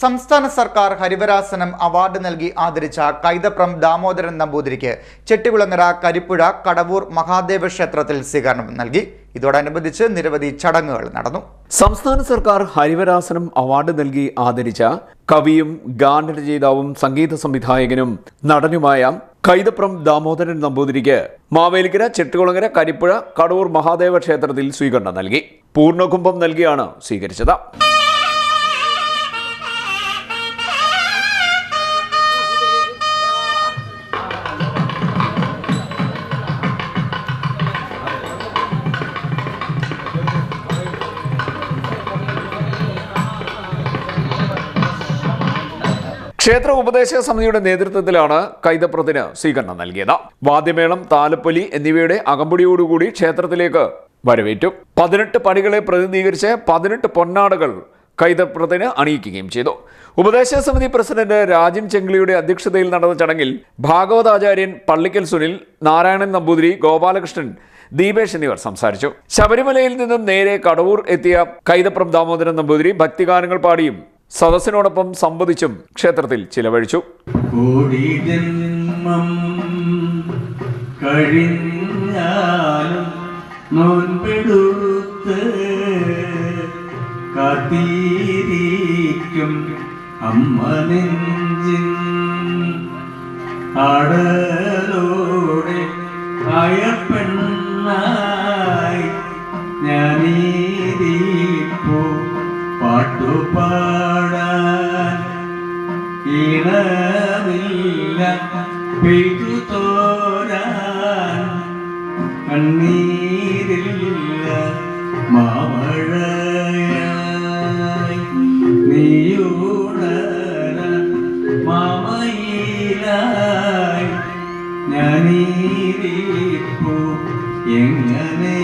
സംസ്ഥാന സർക്കാർ ഹരിവരാസനം അവാർഡ് നൽകി ആദരിച്ച കൈതപ്രം ദാമോദരൻ നമ്പൂതിരിക്ക് ചെട്ടികുളങ്ങര കരിപ്പുഴ കടവൂർ മഹാദേവ ക്ഷേത്രത്തിൽ സ്വീകരണം നൽകി. ഇതോടനുബന്ധിച്ച് നിരവധി ചടങ്ങുകൾ നടന്നു. സംസ്ഥാന സർക്കാർ ഹരിവരാസനം അവാർഡ് നൽകി ആദരിച്ച കവിയും ഗാനരചയിതാവും സംഗീത സംവിധായകനും നടനുമായ കൈതപ്രം ദാമോദരൻ നമ്പൂതിരിക്ക് മാവേലിക്കര ചെട്ടുകുളങ്ങര കരിപ്പുഴ കടവൂർ മഹാദേവ ക്ഷേത്രത്തിൽ സ്വീകരണം നൽകി. പൂർണകുംഭം നൽകിയാണ് സ്വീകരിച്ചത്. ക്ഷേത്ര ഉപദേശക സമിതിയുടെ നേതൃത്വത്തിലാണ് കൈതപ്രത്തിന് സ്വീകരണം നൽകിയത്. വാദ്യമേളം താലപ്പൊലി എന്നിവയുടെ അകമ്പടിയോടുകൂടി ക്ഷേത്രത്തിലേക്ക് വരവേറ്റു. പതിനെട്ട് പണികളെ പ്രതിനിധീകരിച്ച് പതിനെട്ട് പൊന്നാടകൾ കൈതപ്രത്തിന് അണിയിക്കുകയും ചെയ്തു. ഉപദേശക സമിതി പ്രസിഡന്റ് രാജൻ ചെങ്കളിയുടെ അധ്യക്ഷതയിൽ നടന്ന ചടങ്ങിൽ ഭാഗവതാചാര്യൻ പള്ളിക്കൽ സുനിൽ നാരായണൻ നമ്പൂതിരി ഗോപാലകൃഷ്ണൻ ദീപേഷ് എന്നിവർ സംസാരിച്ചു. ശബരിമലയിൽ നിന്നും നേരെ കടവൂർ എത്തിയ കൈതപ്രം ദാമോദരൻ നമ്പൂതിരി ഭക്തിഗാനങ്ങൾ പാടിയും സദസ്സിനോടൊപ്പം സംവദിച്ചും ക്ഷേത്രത്തിൽ ചിലവഴിച്ചു. അമ്മ നെഞ്ചിൻ ആടലോടെ ഇളവില്ല പെയ്തു തോരാൻ കണ്ണീരില്ല. മാമഴയായി നീയുണര മാമയിലായി ഞാനീരിപ്പു എങ്ങനെ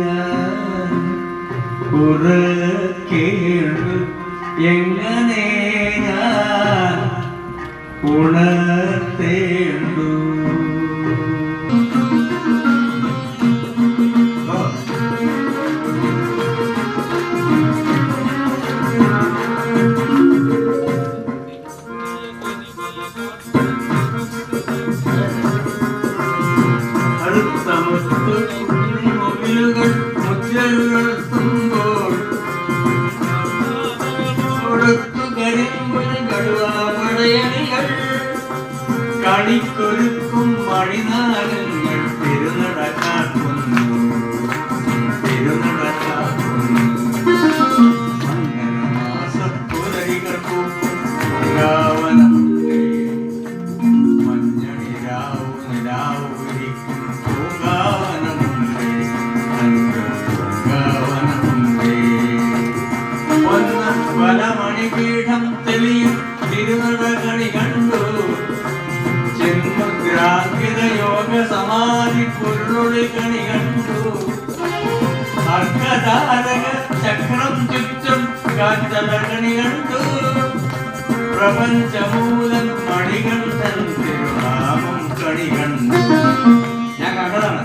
ഞാൻ? ഉണർത്തേണ്ടു അടുത്ത அடிக்கொழுக்கும் மனிதர்கள். ചക്രം ഞാൻ കണ്ടതാണ്.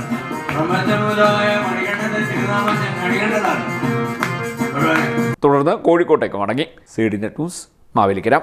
ഞാൻ കണി കണ്ടതാണ്. തുടർന്ന് കോഴിക്കോട്ടേക്ക് മടങ്ങി. സീഡിന്റെ ടൂസ് ന്യൂസ് മാവേലിക്കര.